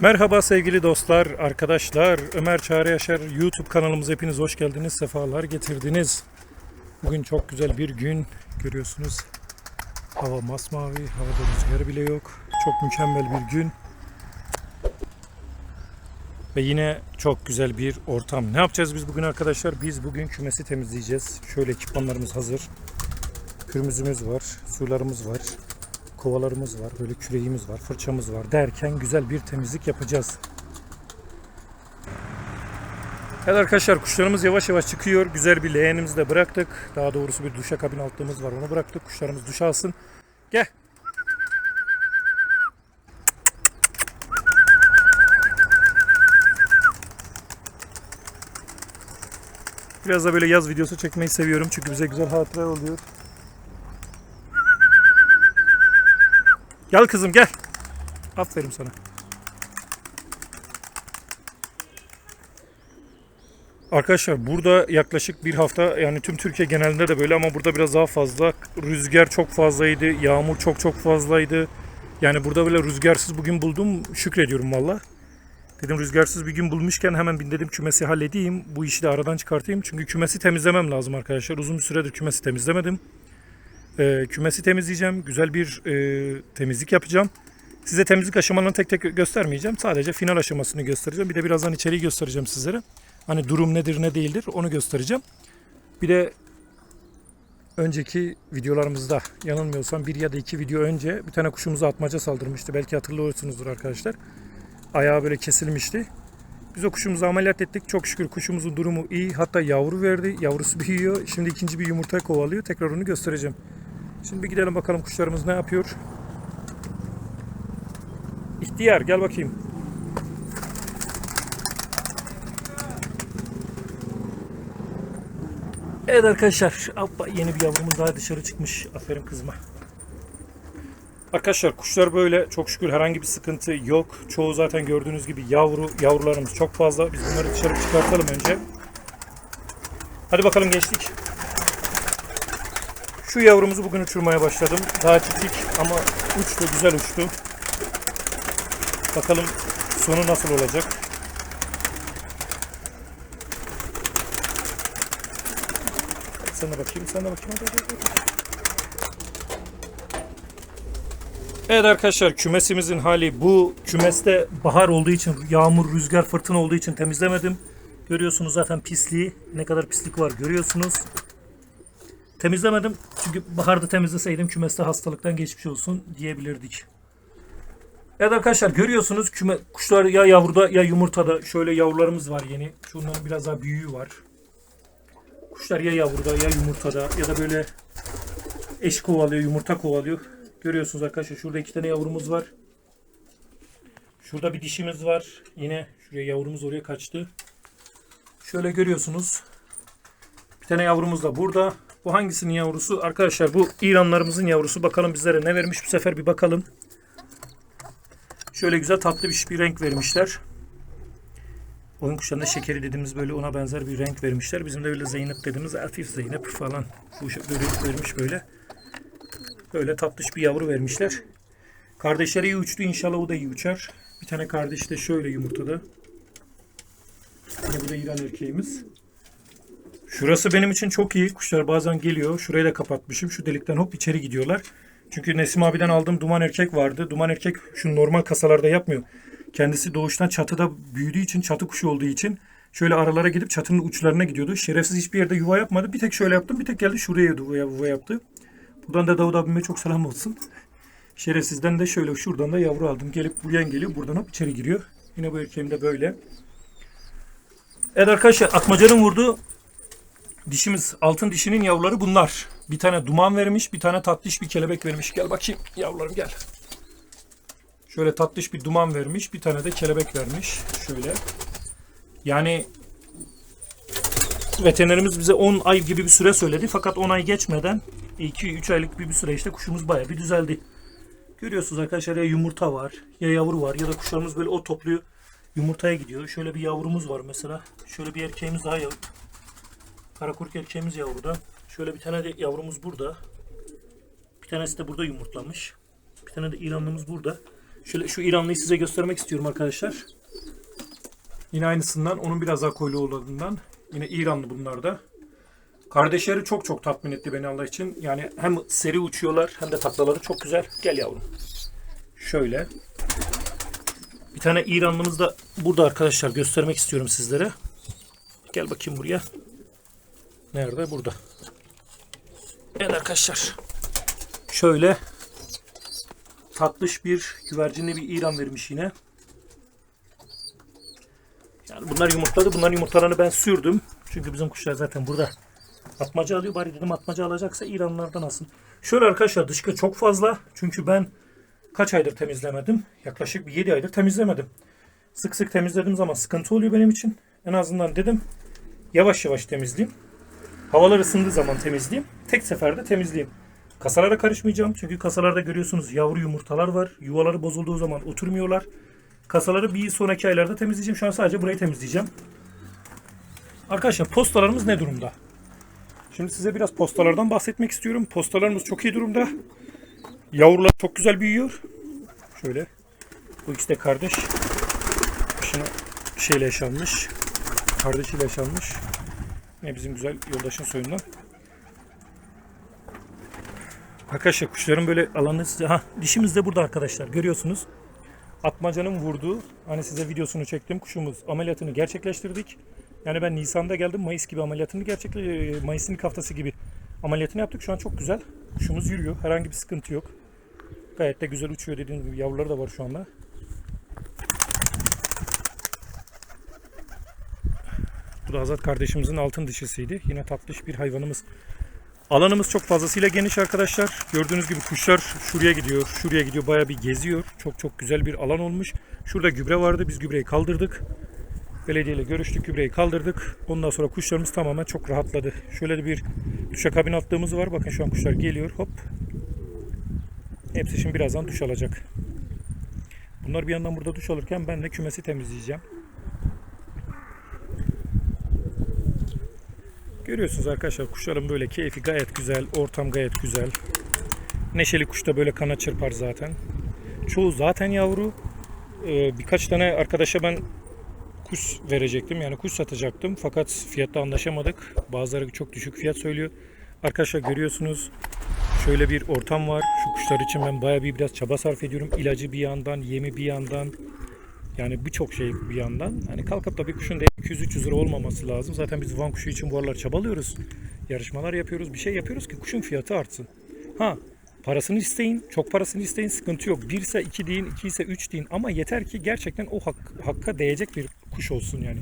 Merhaba sevgili dostlar, arkadaşlar. Ömer Çağrı Yaşar YouTube kanalımıza hepiniz hoş geldiniz, sefalar getirdiniz. Bugün çok güzel bir gün görüyorsunuz. Hava masmavi, havada rüzgar bile yok. Çok mükemmel bir gün. Ve yine çok güzel bir ortam. Ne yapacağız biz bugün arkadaşlar? Biz bugün kümesi temizleyeceğiz. Şöyle ekipmanlarımız hazır. Kürmüzümüz var, sularımız var, kovalarımız var, böyle küreğimiz var, fırçamız var derken güzel bir temizlik yapacağız. Evet arkadaşlar kuşlarımız yavaş yavaş çıkıyor. Güzel bir leğenimizi de bıraktık. Daha doğrusu bir duşa kabin altımız var onu bıraktık. Kuşlarımız duş alsın. Gel. Biraz da böyle yaz videosu çekmeyi seviyorum çünkü bize güzel hatıra oluyor. Gel kızım gel. Aferin sana. Arkadaşlar burada yaklaşık bir hafta yani tüm Türkiye genelinde de böyle ama burada biraz daha fazla. Rüzgar çok fazlaydı, yağmur çok çok fazlaydı. Yani burada böyle rüzgarsız bugün buldum şükrediyorum valla. Dedim rüzgarsız bir gün bulmuşken hemen bir dedim kümesi halledeyim. Bu işi de aradan çıkartayım. Çünkü kümesi temizlemem lazım arkadaşlar. Uzun bir süredir kümesi temizlemedim. Ee, kümesi temizleyeceğim. Güzel bir e, temizlik yapacağım. Size temizlik aşamalarını tek tek göstermeyeceğim. Sadece final aşamasını göstereceğim. Bir de birazdan içeriği göstereceğim sizlere. Hani durum nedir ne değildir onu göstereceğim. Bir de önceki videolarımızda yanılmıyorsam bir ya da iki video önce bir tane kuşumuza atmaca saldırmıştı. Belki hatırlıyorsunuzdur arkadaşlar. Ayağı böyle kesilmişti. Biz o kuşumuzu ameliyat ettik. Çok şükür kuşumuzun durumu iyi. Hatta yavru verdi. Yavrusu büyüyor. Şimdi ikinci bir yumurta kovalıyor. Tekrar onu göstereceğim. Şimdi bir gidelim bakalım kuşlarımız ne yapıyor. İhtiyar gel bakayım. Evet arkadaşlar hoppa, yeni bir yavrumuz daha dışarı çıkmış. Aferin kızıma. Arkadaşlar kuşlar böyle çok şükür herhangi bir sıkıntı yok. Çoğu zaten gördüğünüz gibi yavru yavrularımız çok fazla. Biz bunları dışarı çıkartalım önce. Hadi bakalım geçtik. Şu yavrumuzu bugün uçurmaya başladım. Daha küçük ama uçtu, güzel uçtu. Bakalım sonu nasıl olacak. De bakayım, de bakayım. Hadi, hadi, hadi. Evet arkadaşlar kümesimizin hali bu. Kümeste bahar olduğu için, yağmur, rüzgar, fırtına olduğu için temizlemedim. Görüyorsunuz zaten pisliği. Ne kadar pislik var görüyorsunuz. Temizlemedim çünkü baharda temizleseydim kümeste hastalıktan geçmiş olsun diyebilirdik. Evet arkadaşlar görüyorsunuz küme, kuşlar ya yavruda ya yumurtada şöyle yavrularımız var yeni. Şunların biraz daha büyüğü var. Kuşlar ya yavruda ya yumurtada ya da böyle eş kovalıyor yumurta kovalıyor. Görüyorsunuz arkadaşlar şurada iki tane yavrumuz var. Şurada bir dişimiz var. Yine şuraya yavrumuz oraya kaçtı. Şöyle görüyorsunuz. Bir tane yavrumuz da burada. Bu hangisinin yavrusu? Arkadaşlar bu İranlarımızın yavrusu. Bakalım bizlere ne vermiş bu sefer bir bakalım. Şöyle güzel tatlı bir, bir renk vermişler. Oyun kuşlarında şekeri dediğimiz böyle ona benzer bir renk vermişler. Bizim de böyle Zeynep dediğimiz hafif Zeynep falan. Bu böyle vermiş böyle. Böyle tatlış bir yavru vermişler. Kardeşleri iyi uçtu. İnşallah o da iyi uçar. Bir tane kardeş de şöyle yumurtada. Yine bu da İran erkeğimiz. Şurası benim için çok iyi. Kuşlar bazen geliyor. Şurayı da kapatmışım. Şu delikten hop içeri gidiyorlar. Çünkü Nesim abiden aldığım duman erkek vardı. Duman erkek şu normal kasalarda yapmıyor. Kendisi doğuştan çatıda büyüdüğü için, çatı kuşu olduğu için şöyle aralara gidip çatının uçlarına gidiyordu. Şerefsiz hiçbir yerde yuva yapmadı. Bir tek şöyle yaptım. Bir tek geldi şuraya yuva, yaptı. Buradan da Davut abime çok selam olsun. Şerefsizden de şöyle şuradan da yavru aldım. Gelip buraya geliyor. Buradan hop içeri giriyor. Yine bu erkeğim de böyle. Evet arkadaşlar atmacanın vurduğu dişimiz altın dişinin yavruları bunlar. Bir tane duman vermiş, bir tane tatlış bir kelebek vermiş. Gel bakayım yavrularım gel. Şöyle tatlış bir duman vermiş, bir tane de kelebek vermiş. Şöyle. Yani veterinerimiz bize 10 ay gibi bir süre söyledi. Fakat 10 ay geçmeden 2-3 aylık bir, bir süreçte kuşumuz bayağı bir düzeldi. Görüyorsunuz arkadaşlar ya yumurta var ya yavru var ya da kuşlarımız böyle o topluyor yumurtaya gidiyor. Şöyle bir yavrumuz var mesela. Şöyle bir erkeğimiz daha yav Karakurk erkeğimiz yavruda. Şöyle bir tane de yavrumuz burada. Bir tanesi de burada yumurtlamış. Bir tane de İranlımız burada. Şöyle şu İranlıyı size göstermek istiyorum arkadaşlar. Yine aynısından onun biraz daha koyu olanından. Yine İranlı bunlar da. Kardeşleri çok çok tatmin etti beni Allah için. Yani hem seri uçuyorlar hem de taklaları çok güzel. Gel yavrum. Şöyle. Bir tane İranlımız da burada arkadaşlar göstermek istiyorum sizlere. Gel bakayım buraya. Nerede? Burada. Evet arkadaşlar. Şöyle tatlış bir güvercinli bir İran vermiş yine. Yani bunlar yumurtladı. Bunların yumurtalarını ben sürdüm. Çünkü bizim kuşlar zaten burada atmaca alıyor. Bari dedim atmaca alacaksa İranlardan alsın. Şöyle arkadaşlar dışkı çok fazla. Çünkü ben kaç aydır temizlemedim? Yaklaşık bir 7 aydır temizlemedim. Sık sık temizlediğim zaman sıkıntı oluyor benim için. En azından dedim yavaş yavaş temizleyeyim. Havalar ısındığı zaman temizleyeyim. Tek seferde temizleyeyim. Kasalara karışmayacağım. Çünkü kasalarda görüyorsunuz yavru yumurtalar var. Yuvaları bozulduğu zaman oturmuyorlar. Kasaları bir sonraki aylarda temizleyeceğim. Şu an sadece burayı temizleyeceğim. Arkadaşlar postalarımız ne durumda? Şimdi size biraz postalardan bahsetmek istiyorum. Postalarımız çok iyi durumda. Yavrular çok güzel büyüyor. Şöyle. Bu ikisi de kardeş. Başına şeyle yaşanmış. Kardeşiyle yaşanmış. Ne bizim güzel yoldaşın soyundan. Arkadaşlar kuşların böyle alanı size... Ha dişimiz de burada arkadaşlar. Görüyorsunuz. Atmacanın vurduğu, hani size videosunu çektim kuşumuz ameliyatını gerçekleştirdik. Yani ben Nisan'da geldim Mayıs gibi ameliyatını gerçekle Mayıs'ın ilk haftası gibi ameliyatını yaptık. Şu an çok güzel. Kuşumuz yürüyor. Herhangi bir sıkıntı yok. Gayet de güzel uçuyor dediğim gibi yavruları da var şu anda. Bu da Azat kardeşimizin altın dişisiydi. Yine tatlış bir hayvanımız. Alanımız çok fazlasıyla geniş arkadaşlar. Gördüğünüz gibi kuşlar şuraya gidiyor, şuraya gidiyor. Bayağı bir geziyor. Çok çok güzel bir alan olmuş. Şurada gübre vardı. Biz gübreyi kaldırdık. Belediyeyle görüştük, gübreyi kaldırdık. Ondan sonra kuşlarımız tamamen çok rahatladı. Şöyle bir duşakabin attığımız var. Bakın şu an kuşlar geliyor. Hop. Hepsi şimdi birazdan duş alacak. Bunlar bir yandan burada duş alırken ben de kümesi temizleyeceğim. Görüyorsunuz arkadaşlar kuşların böyle keyfi gayet güzel, ortam gayet güzel. Neşeli kuş da böyle kanat çırpar zaten. Çoğu zaten yavru. Ee, birkaç tane arkadaşa ben kuş verecektim yani kuş satacaktım fakat fiyatta anlaşamadık. Bazıları çok düşük fiyat söylüyor. Arkadaşlar görüyorsunuz şöyle bir ortam var. Şu kuşlar için ben bayağı bir biraz çaba sarf ediyorum. İlacı bir yandan, yemi bir yandan. Yani birçok şey bir yandan. Hani kalkıp da bir kuşun da 200-300 lira olmaması lazım. Zaten biz Van kuşu için bu aralar çabalıyoruz. Yarışmalar yapıyoruz. Bir şey yapıyoruz ki kuşun fiyatı artsın. Ha parasını isteyin. Çok parasını isteyin. Sıkıntı yok. 1 ise 2 deyin. 2 ise 3 deyin. Ama yeter ki gerçekten o hak, hakka değecek bir kuş olsun yani.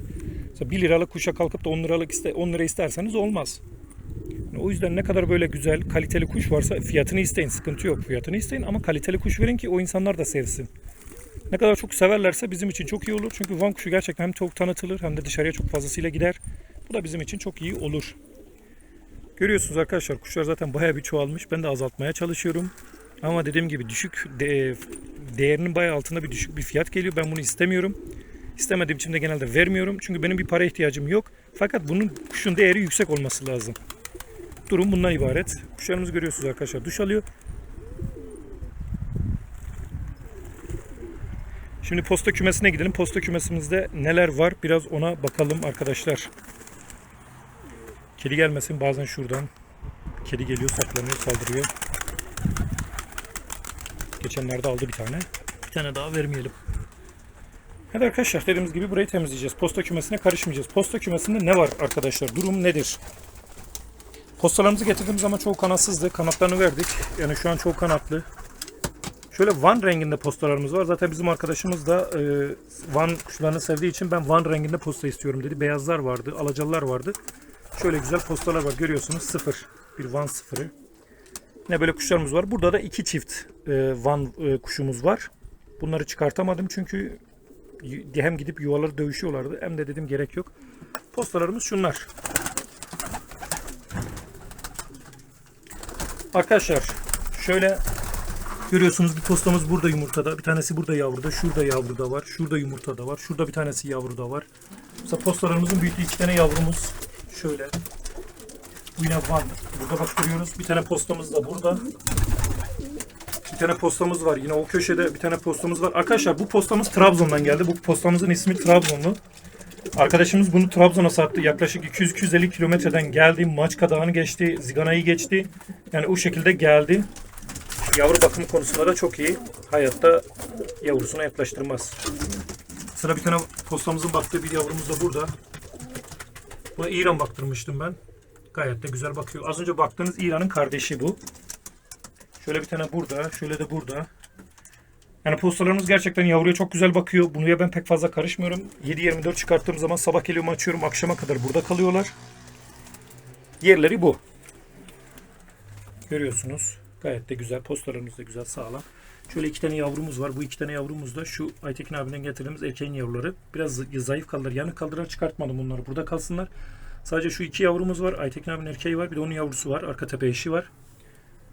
Mesela 1 liralık kuşa kalkıp da 10 liralık iste, 10 lira isterseniz olmaz. Yani o yüzden ne kadar böyle güzel kaliteli kuş varsa fiyatını isteyin. Sıkıntı yok. Fiyatını isteyin ama kaliteli kuş verin ki o insanlar da sevsin. Ne kadar çok severlerse bizim için çok iyi olur. Çünkü Van kuşu gerçekten hem çok tanıtılır hem de dışarıya çok fazlasıyla gider. Bu da bizim için çok iyi olur. Görüyorsunuz arkadaşlar kuşlar zaten bayağı bir çoğalmış. Ben de azaltmaya çalışıyorum. Ama dediğim gibi düşük de, değerinin bayağı altında bir düşük bir fiyat geliyor. Ben bunu istemiyorum. İstemediğim için de genelde vermiyorum. Çünkü benim bir para ihtiyacım yok. Fakat bunun kuşun değeri yüksek olması lazım. Durum bundan ibaret. Kuşlarımızı görüyorsunuz arkadaşlar. Duş alıyor. Şimdi posta kümesine gidelim. Posta kümesimizde neler var biraz ona bakalım arkadaşlar. Kedi gelmesin bazen şuradan. Kedi geliyor saklanıyor saldırıyor. Geçenlerde aldı bir tane. Bir tane daha vermeyelim. Evet arkadaşlar dediğimiz gibi burayı temizleyeceğiz. Posta kümesine karışmayacağız. Posta kümesinde ne var arkadaşlar? Durum nedir? Postalarımızı getirdiğimiz zaman çoğu kanatsızdı. Kanatlarını verdik. Yani şu an çok kanatlı. Şöyle Van renginde postalarımız var. Zaten bizim arkadaşımız da e, Van kuşlarını sevdiği için ben Van renginde posta istiyorum dedi. Beyazlar vardı, alacalılar vardı. Şöyle güzel postalar var görüyorsunuz. Sıfır. Bir Van sıfırı. Yine böyle kuşlarımız var. Burada da iki çift e, Van e, kuşumuz var. Bunları çıkartamadım çünkü hem gidip yuvaları dövüşüyorlardı hem de dedim gerek yok. Postalarımız şunlar. Arkadaşlar şöyle Görüyorsunuz bir postamız burada yumurtada. Bir tanesi burada yavruda. Şurada yavruda var. Şurada yumurtada var. Şurada bir tanesi yavruda var. Mesela postalarımızın büyüttüğü iki tane yavrumuz. Şöyle. Bu yine var. Burada bak görüyoruz. Bir tane postamız da burada. Bir tane postamız var. Yine o köşede bir tane postamız var. Arkadaşlar bu postamız Trabzon'dan geldi. Bu postamızın ismi Trabzonlu. Arkadaşımız bunu Trabzon'a sattı. Yaklaşık 200-250 kilometreden geldi. Maçka Dağı'nı geçti. Zigana'yı geçti. Yani o şekilde geldi. Yavru bakımı konusunda da çok iyi. Hayatta yavrusuna yaklaştırmaz. Sıra bir tane postamızın baktığı bir yavrumuz da burada. Buna İran baktırmıştım ben. Gayet de güzel bakıyor. Az önce baktığınız İran'ın kardeşi bu. Şöyle bir tane burada, şöyle de burada. Yani postalarımız gerçekten yavruya çok güzel bakıyor. Bunuya ben pek fazla karışmıyorum. 7-24 çıkarttığım zaman sabah geliyorum açıyorum. Akşama kadar burada kalıyorlar. Yerleri bu. Görüyorsunuz. Gayet de güzel. Postalarımız da güzel sağlam. Şöyle iki tane yavrumuz var. Bu iki tane yavrumuz da şu Aytekin abiden getirdiğimiz erkeğin yavruları. Biraz zayıf kaldılar. Yanık kaldılar çıkartmadım bunları. Burada kalsınlar. Sadece şu iki yavrumuz var. Aytekin abinin erkeği var. Bir de onun yavrusu var. Arka tepe eşi var.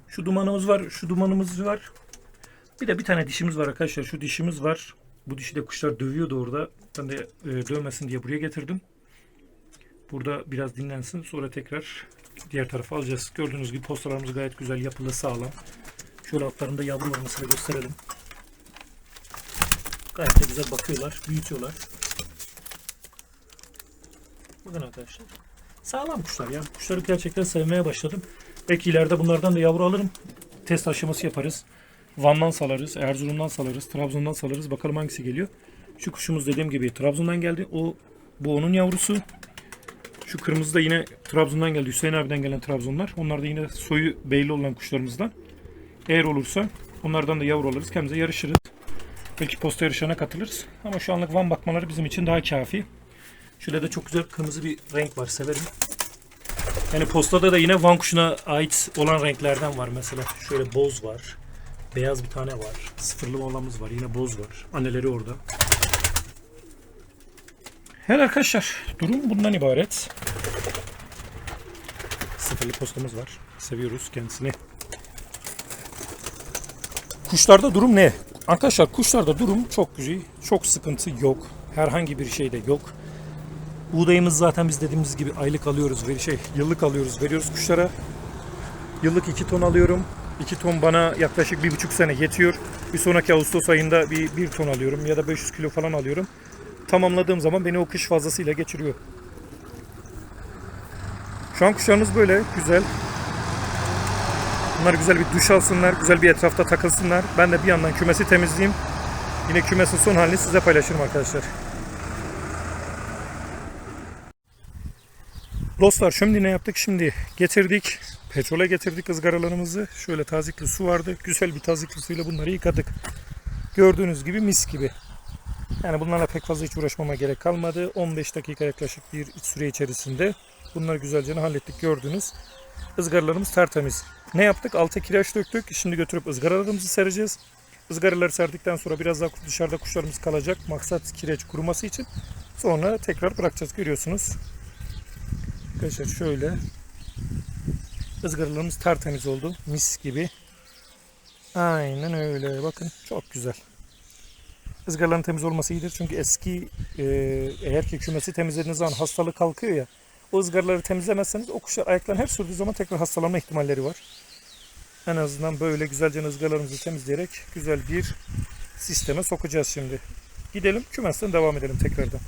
Şu dumanımız var. Şu dumanımız var. Bir de bir tane dişimiz var arkadaşlar. Şu dişimiz var. Bu dişi de kuşlar dövüyordu orada. Ben de e, dövmesin diye buraya getirdim. Burada biraz dinlensin. Sonra tekrar diğer tarafa alacağız. Gördüğünüz gibi postalarımız gayet güzel yapılı sağlam. Şöyle altlarında yavrularını size gösterelim. Gayet güzel bakıyorlar. Büyütüyorlar. Bakın arkadaşlar. Sağlam kuşlar ya. Kuşları gerçekten sevmeye başladım. Belki ileride bunlardan da yavru alırım. Test aşaması yaparız. Van'dan salarız, Erzurum'dan salarız, Trabzon'dan salarız. Bakalım hangisi geliyor. Şu kuşumuz dediğim gibi Trabzon'dan geldi. O bu onun yavrusu. Şu kırmızı da yine Trabzon'dan geldi. Hüseyin abiden gelen Trabzonlar. Onlar da yine soyu belli olan kuşlarımızdan. Eğer olursa onlardan da yavru alırız. Kendimize yarışırız. Belki posta yarışlarına katılırız. Ama şu anlık Van bakmaları bizim için daha kafi. Şöyle de çok güzel kırmızı bir renk var. Severim. Yani postada da yine Van kuşuna ait olan renklerden var mesela. Şöyle boz var. Beyaz bir tane var. Sıfırlı olanımız var. Yine boz var. Anneleri orada. Evet arkadaşlar. Durum bundan ibaret. Sıfırlı postamız var. Seviyoruz kendisini. Kuşlarda durum ne? Arkadaşlar kuşlarda durum çok güzel. Çok sıkıntı yok. Herhangi bir şey de yok. Buğdayımız zaten biz dediğimiz gibi aylık alıyoruz. Veri şey yıllık alıyoruz. Veriyoruz kuşlara. Yıllık 2 ton alıyorum. 2 ton bana yaklaşık bir buçuk sene yetiyor. Bir sonraki Ağustos ayında bir, bir ton alıyorum ya da 500 kilo falan alıyorum. Tamamladığım zaman beni o kış fazlasıyla geçiriyor. Şu an kuşlarımız böyle güzel. Bunlar güzel bir duş alsınlar, güzel bir etrafta takılsınlar. Ben de bir yandan kümesi temizleyeyim. Yine kümesin son halini size paylaşırım arkadaşlar. Dostlar şimdi ne yaptık? Şimdi getirdik. Petrole getirdik ızgaralarımızı. Şöyle tazikli su vardı. Güzel bir tazikli suyla bunları yıkadık. Gördüğünüz gibi mis gibi. Yani bunlarla pek fazla hiç uğraşmama gerek kalmadı. 15 dakika yaklaşık bir süre içerisinde bunları güzelce hallettik gördünüz. Izgaralarımız tertemiz. Ne yaptık? Alta kireç döktük. Şimdi götürüp ızgaralarımızı sereceğiz. Izgaraları serdikten sonra biraz daha dışarıda kuşlarımız kalacak. Maksat kireç kuruması için. Sonra tekrar bırakacağız görüyorsunuz. Arkadaşlar şöyle ızgaralarımız tertemiz oldu. Mis gibi. Aynen öyle. Bakın çok güzel. Izgaraların temiz olması iyidir. Çünkü eski e, eğer ki kümesi temizlediğiniz zaman hastalık kalkıyor ya. O ızgaraları temizlemezseniz o kuşlar ayaklarını her sürdüğü zaman tekrar hastalanma ihtimalleri var. En azından böyle güzelce ızgaralarımızı temizleyerek güzel bir sisteme sokacağız şimdi. Gidelim kümesten devam edelim tekrardan.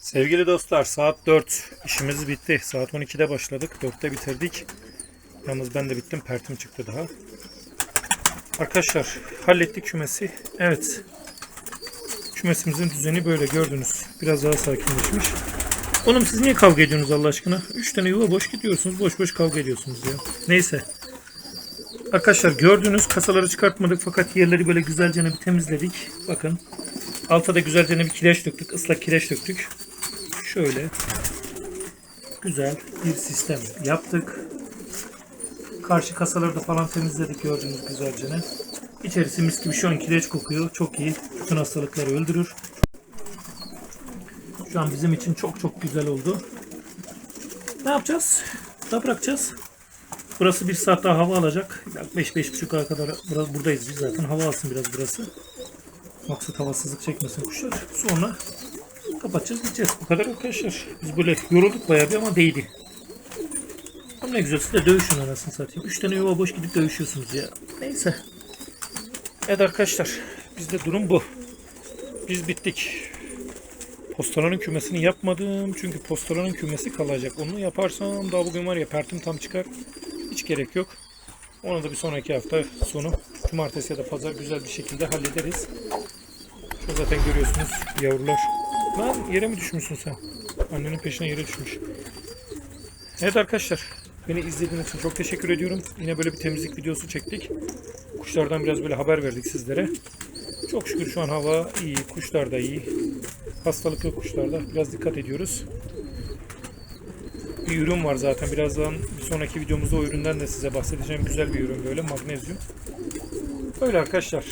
Sevgili dostlar saat 4 işimiz bitti. Saat 12'de başladık. 4'te bitirdik. Yalnız ben de bittim. Pertim çıktı daha. Arkadaşlar hallettik kümesi. Evet. Kümesimizin düzeni böyle gördünüz. Biraz daha sakinleşmiş. Oğlum siz niye kavga ediyorsunuz Allah aşkına? 3 tane yuva boş gidiyorsunuz. Boş boş kavga ediyorsunuz ya. Neyse. Arkadaşlar gördüğünüz kasaları çıkartmadık fakat yerleri böyle güzelce bir temizledik. Bakın. Alta da güzelce bir kireç döktük. ıslak kireç döktük. Şöyle güzel bir sistem yaptık. Karşı kasaları da falan temizledik gördüğünüz güzelce. İçerisi mis gibi şu an kireç kokuyor. Çok iyi. Bütün hastalıkları öldürür. Şu an bizim için çok çok güzel oldu. Ne yapacağız? Da bırakacağız. Burası bir saat daha hava alacak. 5-5.30'a kadar biraz buradayız biz zaten. Hava alsın biraz burası. Maksat havasızlık çekmesin kuşlar. Sonra kapatacağız gideceğiz. Bu kadar arkadaşlar. Biz böyle yorulduk bayağı bir ama değdi. Ne güzel siz de dövüşün anasını satayım. Üç tane yuva boş gidip dövüşüyorsunuz ya. Neyse. Evet arkadaşlar. Bizde durum bu. Biz bittik. Postalanın kümesini yapmadım. Çünkü postalanın kümesi kalacak. Onu yaparsam daha bugün var ya pertim tam çıkar. Hiç gerek yok. Onu da bir sonraki hafta sonu cumartesi ya da pazar güzel bir şekilde hallederiz. Şu zaten görüyorsunuz yavrular. Lan yere mi düşmüşsün sen? Annenin peşine yere düşmüş. Evet arkadaşlar. Beni izlediğiniz için çok teşekkür ediyorum. Yine böyle bir temizlik videosu çektik. Kuşlardan biraz böyle haber verdik sizlere. Çok şükür şu an hava iyi. Kuşlar da iyi. Hastalıklı kuşlarda biraz dikkat ediyoruz. Bir ürün var zaten. Birazdan bir sonraki videomuzda o üründen de size bahsedeceğim. Güzel bir ürün böyle magnezyum. Böyle arkadaşlar.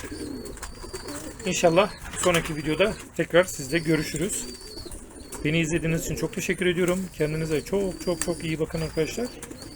İnşallah sonraki videoda tekrar sizle görüşürüz. Beni izlediğiniz için çok teşekkür ediyorum. Kendinize çok çok çok iyi bakın arkadaşlar.